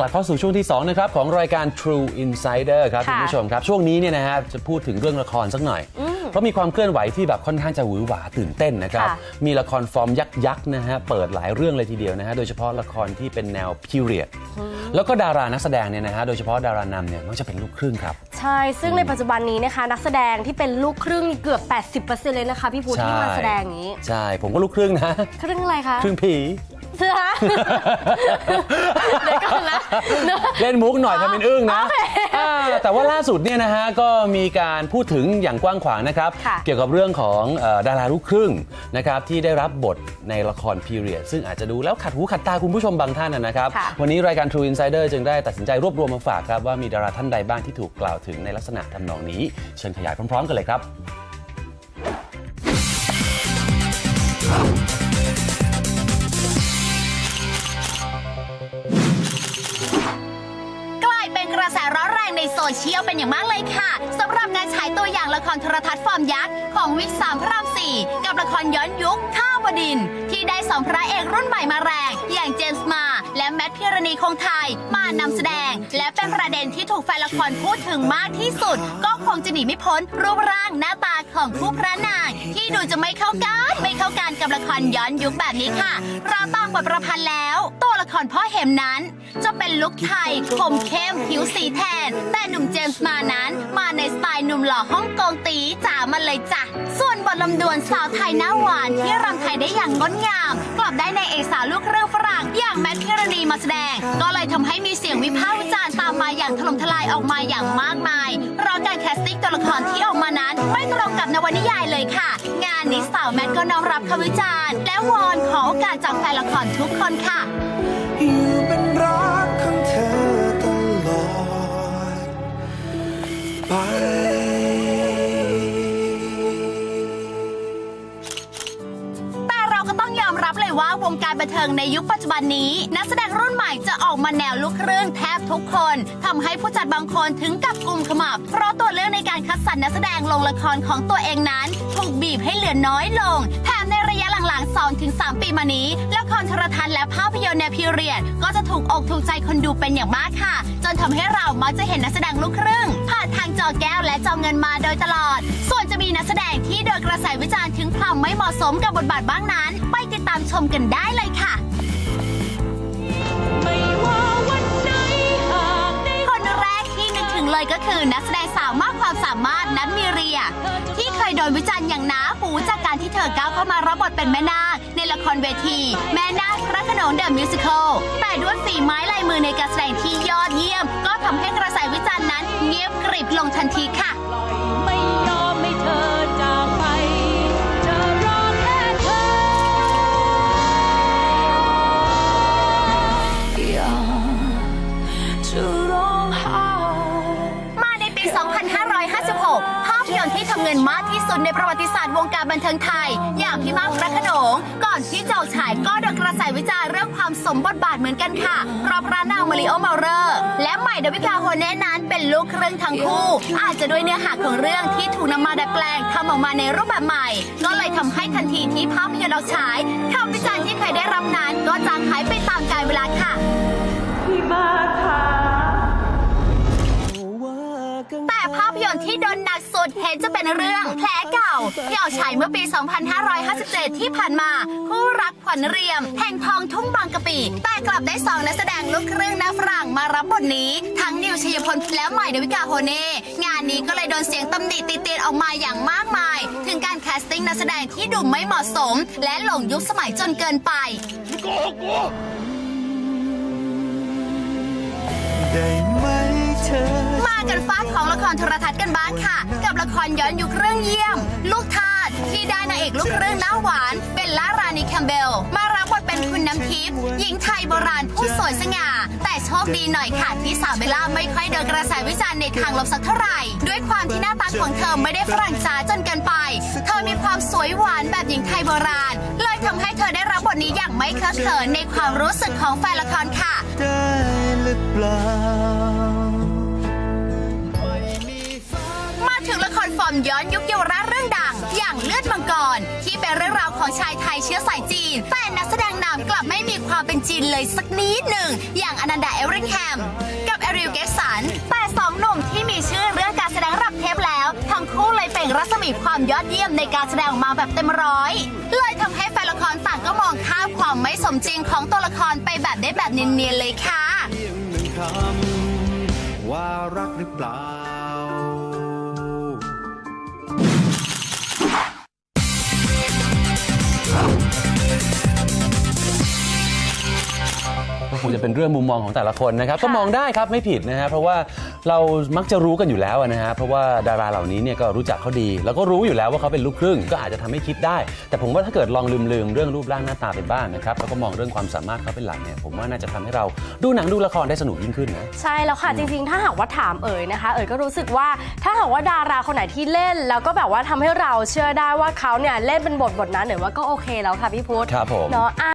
กลับเข้าสู่ช่วงที่2นะครับของรายการ True Insider ครับค่ะคุณผู้ชมครับ ช่วงนี้เนี่ยนะฮะจะพูดถึงเรื่องละครสักหน่อย เพราะมีความเคลื่อนไหวที่แบบค่อนข้างจะหวือหวาตื่นเต้นนะครับค่ะมีละครฟอร์มยักษ์ยักษ์นะฮะเปิดหลายเรื่องเลยทีเดียวนะฮะโดยเฉพาะละครที่เป็นแนว period แล้วก็ดารานักแสดงเนี่ยนะฮะโดยเฉพาะดารานำเนี่ยมักจะเป็นลูกครึ่งครับ ใช่ ซึ่งในปัจจุบันนี้นะคะนักแสดงที่เป็นลูกครึ่งนี่เกือบ 80%เลยนะคะพี่พุทธที่มาแสดงอย่างนี้ ใช่ผมก็ลูกครึ่งนะครึ่งอะไรคะครึ่งผี เสื้อเดี๋ยวก่อนนะเนอะ เล่นมุกหน่อยทำเป็นอึ้งนะโอเคอ่าแต่ว่าล่าสุดเนี่ยนะฮะก็มีการพูดถึงอย่างกว้างขวางนะครับ ค่ะ เกี่ยวกับเรื่องของเอ่อดาราลูกครึ่งนะครับที่ได้รับบทในละครพีเรียดซึ่งอาจจะดูแล้วขัดหูขัดตาคุณผู้ชมบางท่านนะนะครับ ค่ะ วันนี้รายการ True Insider จึงได้ตัดสินใจรวบรวมมาฝากครับว่ามีดาราท่านใดบ้างที่ถูกกล่าวถึงในลักษณะทำนองนี้ เชิญขยายพร้อมๆกันเลยครับ ยลเป็นอย่างมากเลยค่ะสำหรับการฉายตัวอย่างละครโทรทัศน์ฟอร์มยักษ์ของวิกสามพระรามสี่กับละครย้อนยุคข้าวบดิน ที่ได้สองพระเอกรุ่นใหม่มาแรง อย่างเจมส์มา และแมทพิรณีคงไทยมานำแสดง และเป็นประเด็นที่ถูกแฟนละครพูดถึงมากที่สุด ก็คงจะหนีไม่พ้นรูปร่างหน้าตาของคู่พระนาง ที่ดูจะไม่เข้ากันไม่เข้ากันกับละครย้อนยุคแบบนี้ค่ะเราตามบทประพันธ์แล้วตัวละครพ่อเหมนั้น จะเป็นลุคไทยคมเข้มผิวสีแทน แต่หนุ่มเจมส์มานั้นมาในสไตล์หนุ่มหล่อฮ่องกงตีจ๋ามาเลยจ้ะส่วนบทลำดวนสาวไทยหน้าหวานที่รำไทยได้อย่างงดงามกลับได้ในเอกสาวลูกครึ่องฝรั่งอย่างแมทพิรณีมาแสดง ก็เลยทำให้มีเสียงวิพากษ์วิจารณ์ตามมาอย่างถล่มทลายออกมาอย่างมากมายเพราะการแคสติ้งตัวละครที่ออกมานั้น ไม่ตรงกับนวนิยายเลยค่ะ งานนี้สาวแมทก็น้อมรับคำวิจารณ์ และวอนขอโอกาสจากแฟนละครทุกคนค่ะอยู่เป็นรักของเธอตลอดไป งการบันเทิงในยุคปัจจุบันนี้ นักแสดงรุ่นใหม่จะออกมาแนวลูกครึ่งแทบทุกคนทำให้ผู้จัดบางคนถึงกับกลุ่มขมับ เพราะตัวเลือกในการคัดสรรนักแสดงลงละครของตัวเองนั้น ถูกบีบให้เหลือน้อยลงแถมในระยะหลังๆ2-3ปีมานี้ละครโทรทัศน์และภาพยนตร์แนวพีเรียดก็จะถูกอกถูกใจคนดูเป็นอย่างมากค่ะ จนทำให้เรามักจะเห็นนักแสดงลูกครึ่งผ่านทางจอแก้วและจอเงินมาโดยตลอด ส่วนจะมีนักแสดงที่โดนกระแสวิจารณ์ถึงความไม่เหมาะสมกับบทบาทบ้างนั้น ชมกันได้เลยค่ะคนแรกที่นึกถึงเลยก็คือนักแสดงสาวมากความสามารถนัทมีเรีย ที่เคยโดนวิจารณ์อย่างหนาหูจากการที่เธอก้าวเข้ามารับบทเป็นแม่นาคในละครเวที แม่นาคพระโขนงเดอะมิวสิควลแต่ด้วยฝีไม้ลายมือในการแสดงที่ยอดเยี่ยม ก็ทำให้ งินมากที่สุดในประวัติศาสตร์วงการบันเทิงไทย อย่างพี่มากพระขนง ก่อนที่จะออกฉายก็โดนกระแสวิจารณ์เรื่องความสมบทบาทเหมือนกันค่ะเพราะพระนางมาริโอมาเรอร์และใหม่ดาวิกาโฮเน่นั้นเป็นลูกครึ่งทั้งคู่ อาจจะด้วยเนื้อหาของเรื่องที่ถูกนำมาดัดแปลงทำออกมาในรูปแบบใหม่ ก็เลยทำให้ทันทีที่ภาพยนตร์ออกฉายคำวิจารณ์ที่เคยได้รับนั้นก็จางหายไปตามกาลเวลาค่ะที่มาถาม แต่ภาพยนตร์ที่โดนหนักสุดเห็นจะเป็นเรื่องแผลเก่า ที่ออกฉายเมื่อปี 2557 ที่ผ่านมา คู่รักขวัญเรียม แห่งทองทุ่งบางกะปิแต่กลับได้สองนักแสดงลูกครึ่งหน้าฝรั่งมารับบทนี้ ทั้งนิวชัยพลและใหม่ดาวิกาโฮเน่งานนี้ก็เลยโดนเสียงตำหนิติเตียนออกมาอย่างมากมาย ถึงการแคสติ้งนักแสดงที่ดูไม่เหมาะสม และหลงยุคสมัยจนเกินไปได้ไหมเธอมา กันฟาดของละครโทรทัศน์กันบ้างค่ะ กับละครย้อนยุคเรื่องเยี่ยม ลูกทาสที่ได้นางเอกลูกเรื่องหน้าหวานเบลล่ารานีแคมเบล มารับบทเป็นคุณน้ำทิพย์หญิงไทยโบราณผู้สวยสง่า แต่โชคดีหน่อยค่ะที่สาวเบลล่าไม่ค่อยโดนกระแสวิจารณ์ในทางลบสักเท่าไหร่ ด้วยความที่หน้าตาของเธอไม่ได้ฝรั่งจ๋าจนเกินไป เธอมีความสวยหวานแบบหญิงไทยโบราณเลยทำให้เธอได้รับบทนี้อย่างไม่เคอะเขินในความรู้สึกของแฟนละครค่ะได้หรือเปล่า มาถึงละครฟฟอร์มย้อนยุคเยาวราชเรื่องดัง อย่างเลือดมังกร ที่เป็นเรื่องราวของชายไทยเชื้อสายจีน แต่นักแสดงนำกลับไม่มีความเป็นจีนเลยสักนิดหนึ่ง อย่างอนันดาเอริงแฮมกับแอริลเกสันแต่สองหนุ่มที่มีชื่อเรื่องการแสดงรับเทปแล้ว ทั้งคู่เลยเปล่งรัศมีความยอดเยี่ยมในการแสดงออกมาแบบเต็มร้อยเลยทำให้แฟนละครต่างก็มองข้ามความไม่สมจริงของตัวละครไปแบบได้แบบเนียนๆเลยค่ะว่ารักหรือเปล่า งจะเป็นเรื่องมุมมองของแต่ละคนนะครับก็มองได้ครับไม่ผิดนะฮะเพราะว่าเรามักจะรู้กันอยู่แล้วนะฮะเพราะว่าดาราเหล่านี้เนี่ยก็รู้จักเขาดี แล้วก็รู้อยู่แล้วว่าเขาเป็นลูกครึ่ง ก็อาจจะทำให้คิดได้ แต่ผมว่าถ้าเกิดลองลืมๆเรื่องรูปร่างหน้าตาไปบ้างนะครับแล้วก็มองเรื่องความสามารถเขาเป็นหลักเนี่ยผมว่าน่าจะทำให้เราดูหนังดูละครได้สนุกยิ่งขึ้นนะ ใช่แล้วค่ะจริงๆ ถ้าหากว่าถามเอ๋ยนะคะ เอ๋ยก็รู้สึกว่าถ้าหากว่าดาราคนไหนที่เล่น แล้วก็แบบว่าทำให้เราเชื่อได้ว่าเขาเนี่ยเล่นเป็นบทบทนั้นเอ๋ยว่าก็โอเคแล้วค่ะพี่พุทธครับผม เนาะอะ